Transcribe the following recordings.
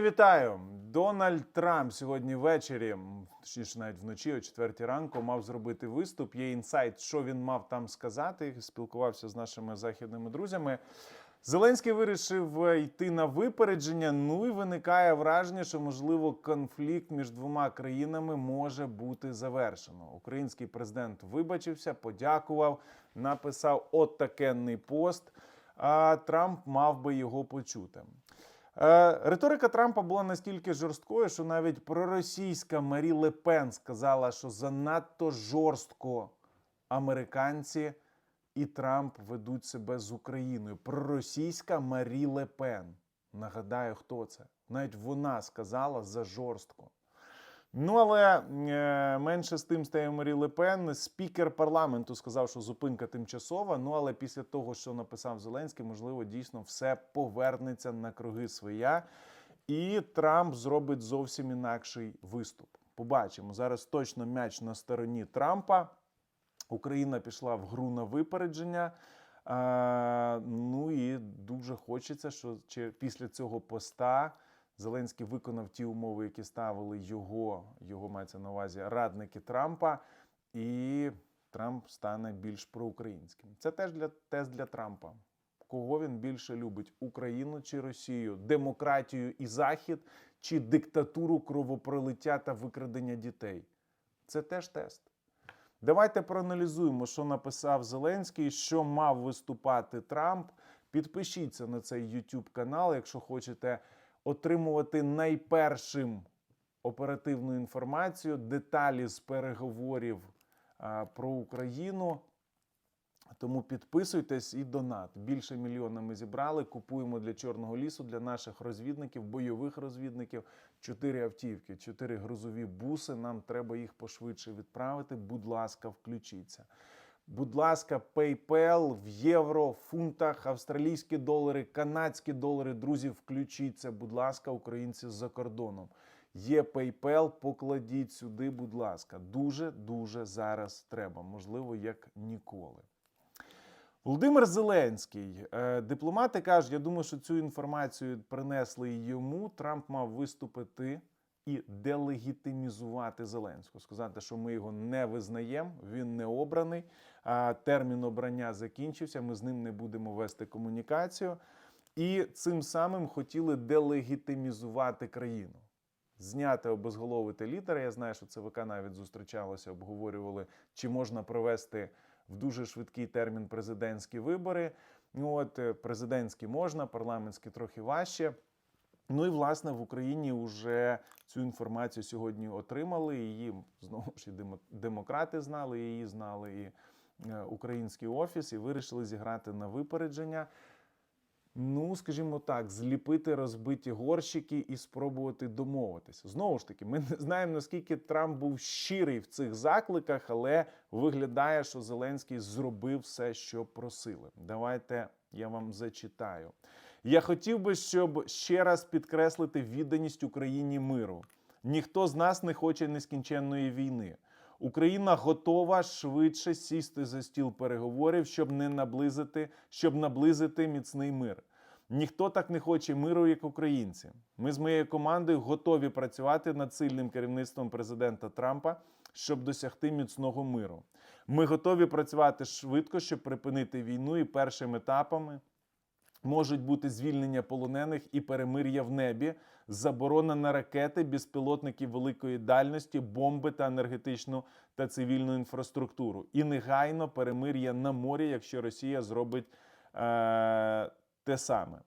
Вітаю! Дональд Трамп сьогодні ввечері, точніше навіть вночі, о 4 ранку, мав зробити виступ. Є інсайт, що він мав там сказати. Спілкувався з нашими західними друзями. Зеленський вирішив е, йти на випередження. Ну і виникає враження, що можливо конфлікт між двома країнами може бути завершено. Український президент вибачився, подякував, написав отакенний пост. А Трамп мав би його почути. Е, Риторика Трампа була настільки жорсткою, що навіть проросійська Марі Ле Пен сказала, що занадто жорстко американці і Трамп ведуть себе з Україною. Проросійська Марі Ле Пен. Нагадаю, хто це. Навіть вона сказала за жорстко. Ну, але е, менше з тим стає Марі Ле Пен. Спікер парламенту сказав, що зупинка тимчасова. Ну але після того, що написав Зеленський, можливо, дійсно все повернеться на круги своя, і Трамп зробить зовсім інакший виступ. Побачимо зараз. Точно м'яч на стороні Трампа. Україна пішла в гру на випередження. Ну і дуже хочеться, що після цього поста Зеленський виконав ті умови, які ставили його, його мається на увазі радники Трампа, і Трамп стане більш проукраїнським. Це теж для тест для Трампа. Кого він більше любить: Україну чи Росію, демократію і Захід, чи диктатуру кровопролиття та викрадення дітей? Це теж тест. Давайте проаналізуємо, що написав Зеленський, що мав виступати Трамп. Підпишіться на цей YouTube канал, якщо хочете отримувати найпершим оперативну інформацію, деталі з переговорів про Україну. Тому підписуйтесь і донат. Більше мільйона ми зібрали. Купуємо для Чорного лісу, для наших розвідників, бойових розвідників. Чотири автівки, чотири грузові буси. Нам треба їх пошвидше відправити. Будь ласка, включіться. Будь ласка, PayPal в євро, фунтах, австралійські долари, канадські долари. Друзі, включіться, будь ласка, українці за кордоном. Є PayPal, покладіть сюди, будь ласка. Дуже дуже зараз треба, можливо, як ніколи. Володимир Зеленський, е, дипломати кажуть, я думаю, що цю інформацію принесли йому. Трамп мав виступити і делегітимізувати Зеленського, сказати, що ми його не визнаємо, він не обраний. а Термін обрання закінчився. Ми з ним не будемо вести комунікацію. І цим самим хотіли делегітимізувати країну. Зняти обезголовити літери. Я знаю, що ЦВК навіть зустрічалося, обговорювали, чи можна провести в дуже швидкий термін президентські вибори. От е, президентські можна, парламентські трохи важче. Ну і власне в Україні вже цю інформацію сьогодні отримали. Її знову ж і демо- демократи знали, її знали і е, український офіс, і вирішили зіграти на випередження. Ну, скажімо так, зліпити розбиті горщики і спробувати домовитися. Знову ж таки, ми не знаємо, наскільки Трамп був щирий в цих закликах, але виглядає, що Зеленський зробив все, що просили. Давайте я вам зачитаю. Я хотів би, щоб ще раз підкреслити відданість Україні миру. Ніхто з нас не хоче нескінченної війни. Україна готова швидше сісти за стіл переговорів, щоб не наблизити, щоб наблизити міцний мир. Ніхто так не хоче миру, як українці. Ми з моєю командою готові працювати над сильним керівництвом президента Трампа, щоб досягти міцного миру. Ми готові працювати швидко, щоб припинити війну і першими етапами можуть бути звільнення полонених і перемир'я в небі, заборона на ракети, безпілотники великої дальності, бомби та енергетичну та цивільну інфраструктуру. І негайно перемир'я на морі, якщо Росія зробить е- те саме.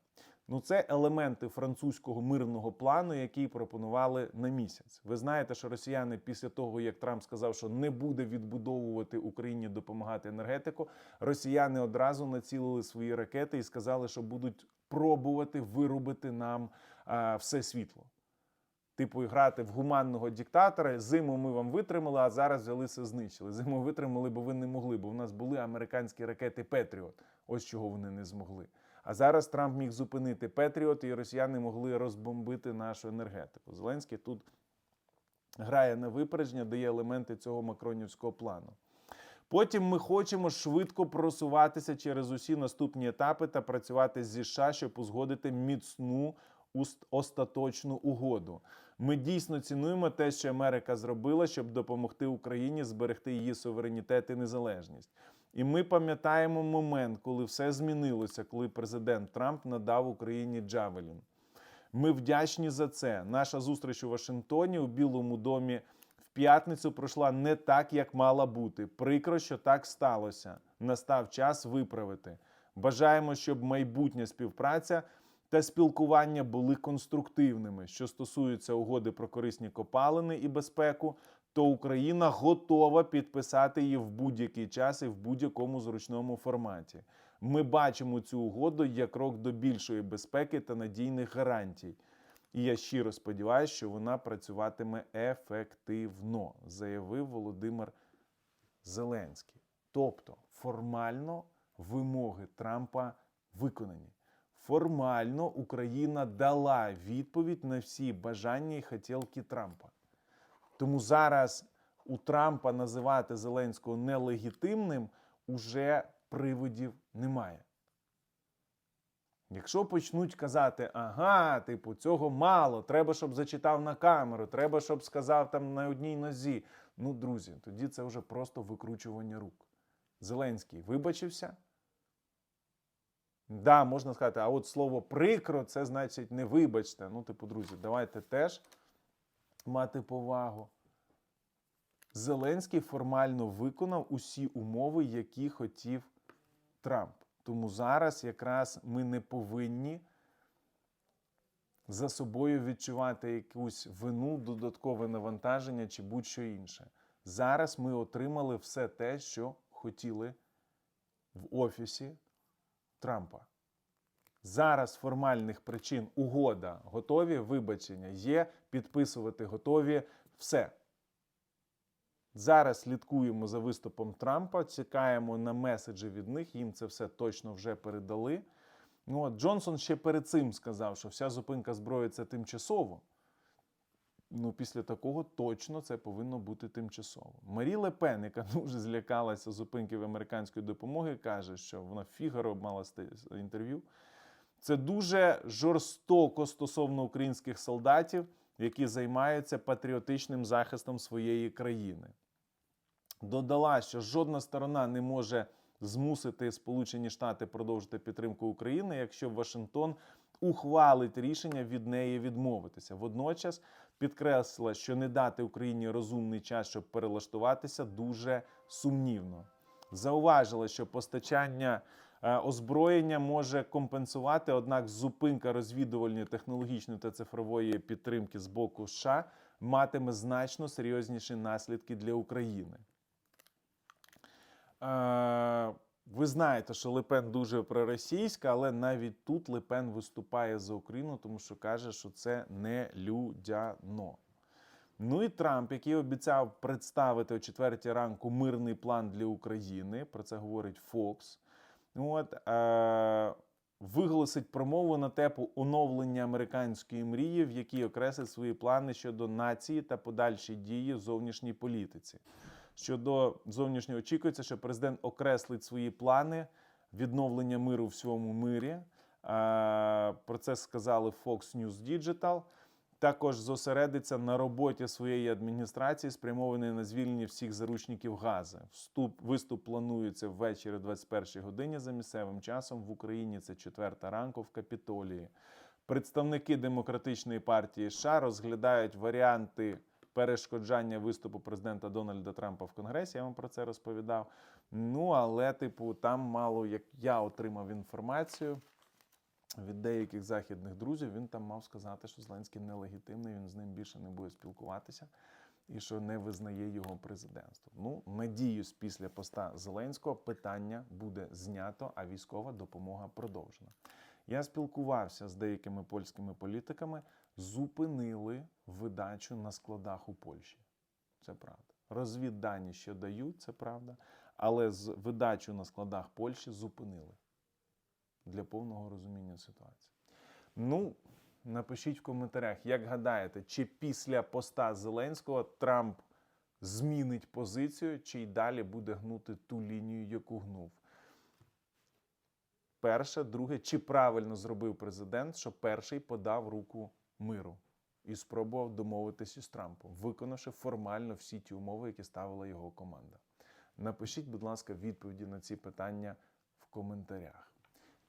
Ну, це елементи французького мирного плану, який пропонували на місяць. Ви знаєте, що росіяни після того, як Трамп сказав, що не буде відбудовувати Україні допомагати енергетику, росіяни одразу націлили свої ракети і сказали, що будуть пробувати вирубити нам а, все світло. Типу, грати в гуманного диктатора. Зиму ми вам витримали, а зараз взяли все знищили. Зиму витримали, бо ви не могли, бо в нас були американські ракети Петріот. Ось чого вони не змогли. А зараз Трамп міг зупинити Петріот, і росіяни могли розбомбити нашу енергетику. Зеленський тут грає на випередження, дає елементи цього макронівського плану. Потім ми хочемо швидко просуватися через усі наступні етапи та працювати зі США, щоб узгодити міцну остаточну угоду. Ми дійсно цінуємо те, що Америка зробила, щоб допомогти Україні зберегти її суверенітет і незалежність. І ми пам'ятаємо момент, коли все змінилося, коли президент Трамп надав Україні Джавелін. Ми вдячні за це. Наша зустріч у Вашингтоні у Білому домі в п'ятницю пройшла не так, як мала бути. Прикро, що так сталося. Настав час виправити. Бажаємо, щоб майбутня співпраця та спілкування були конструктивними. Що стосується угоди про корисні копалини і безпеку, то Україна готова підписати її в будь-який час і в будь-якому зручному форматі. Ми бачимо цю угоду як крок до більшої безпеки та надійних гарантій. І я щиро сподіваюся, що вона працюватиме ефективно, заявив Володимир Зеленський. Тобто, формально вимоги Трампа виконані. Формально Україна дала відповідь на всі бажання і хотілки Трампа. Тому зараз у Трампа називати Зеленського нелегітимним уже приводів немає. Якщо почнуть казати, ага, типу, цього мало, треба, щоб зачитав на камеру, треба, щоб сказав там на одній нозі. Ну, друзі, тоді це вже просто викручування рук. Зеленський вибачився. Да, можна сказати, а от слово прикро, це значить не вибачте. Ну, типу, друзі, давайте теж мати повагу. Зеленський формально виконав усі умови, які хотів Трамп. Тому зараз якраз ми не повинні за собою відчувати якусь вину, додаткове навантаження чи будь-що інше. Зараз ми отримали все те, що хотіли в офісі Трампа. Зараз формальних причин угода готові, вибачення є, підписувати готові все. Зараз слідкуємо за виступом Трампа, чекаємо на меседжі від них. Їм це все точно вже передали. Ну, от Джонсон ще перед цим сказав, що вся зупинка зброї це тимчасово. Ну, після такого точно це повинно бути тимчасово. Марі Лепен, яка дуже злякалася зупинків американської допомоги, каже, що вона в Фігаро мала інтерв'ю. Це дуже жорстоко стосовно українських солдатів, які займаються патріотичним захистом своєї країни. Додала, що жодна сторона не може змусити Сполучені Штати продовжити підтримку України, якщо Вашингтон ухвалить рішення від неї відмовитися. Водночас підкреслила, що не дати Україні розумний час, щоб перелаштуватися, дуже сумнівно. Зауважила, що постачання озброєння може компенсувати, однак зупинка розвідувальної технологічної та цифрової підтримки з боку США матиме значно серйозніші наслідки для України. Е, ви знаєте, що Лепен дуже проросійська, але навіть тут Лепен виступає за Україну, тому що каже, що це не людяно. Ну і Трамп, який обіцяв представити о четвертій ранку мирний план для України, про це говорить Fox, От, е, виголосить промову на тепу оновлення американської мрії, в якій окреслить свої плани щодо нації та подальші дії в зовнішній політиці. Щодо зовнішнього очікується, що президент окреслить свої плани відновлення миру в всьому мирі. Е, Про це сказали Fox News Digital. Також зосередиться на роботі своєї адміністрації, спрямованої на звільнення всіх заручників Гази. Вступ виступ планується ввечері о 21 годині за місцевим часом. В Україні це 4 ранку в Капітолії. Представники демократичної партії США розглядають варіанти перешкоджання виступу президента Дональда Трампа в Конгресі. Я вам про це розповідав. Ну але, типу, там мало як я отримав інформацію від деяких західних друзів. Він там мав сказати, що Зеленський нелегітимний, він з ним більше не буде спілкуватися. І що не визнає його президентство. Ну, надіюсь, після поста Зеленського питання буде знято, а військова допомога продовжена. Я спілкувався з деякими польськими політиками, зупинили видачу на складах у Польщі. Це правда. Розвіддані ще дають, це правда, але з видачу на складах Польщі зупинили для повного розуміння ситуації. Ну, напишіть в коментарях, як гадаєте, чи після поста Зеленського Трамп змінить позицію, чи й далі буде гнути ту лінію, яку гнув. Перше, друге, чи правильно зробив президент, що перший подав руку миру і спробував домовитися із Трампом, виконавши формально всі ті умови, які ставила його команда. Напишіть, будь ласка, відповіді на ці питання в коментарях.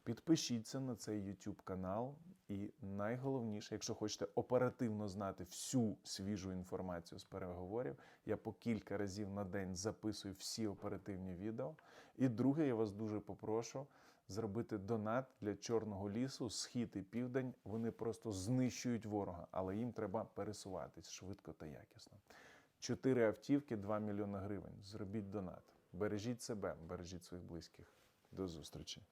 Підпишіться на цей YouTube канал. І найголовніше, якщо хочете оперативно знати всю свіжу інформацію з переговорів, я по кілька разів на день записую всі оперативні відео. І друге, я вас дуже попрошу зробити донат для Чорного лісу, схід і південь. Вони просто знищують ворога, але їм треба пересуватись швидко та якісно. Чотири автівки, 2 мільйони гривень. Зробіть донат. Бережіть себе, бережіть своїх близьких. До зустрічі.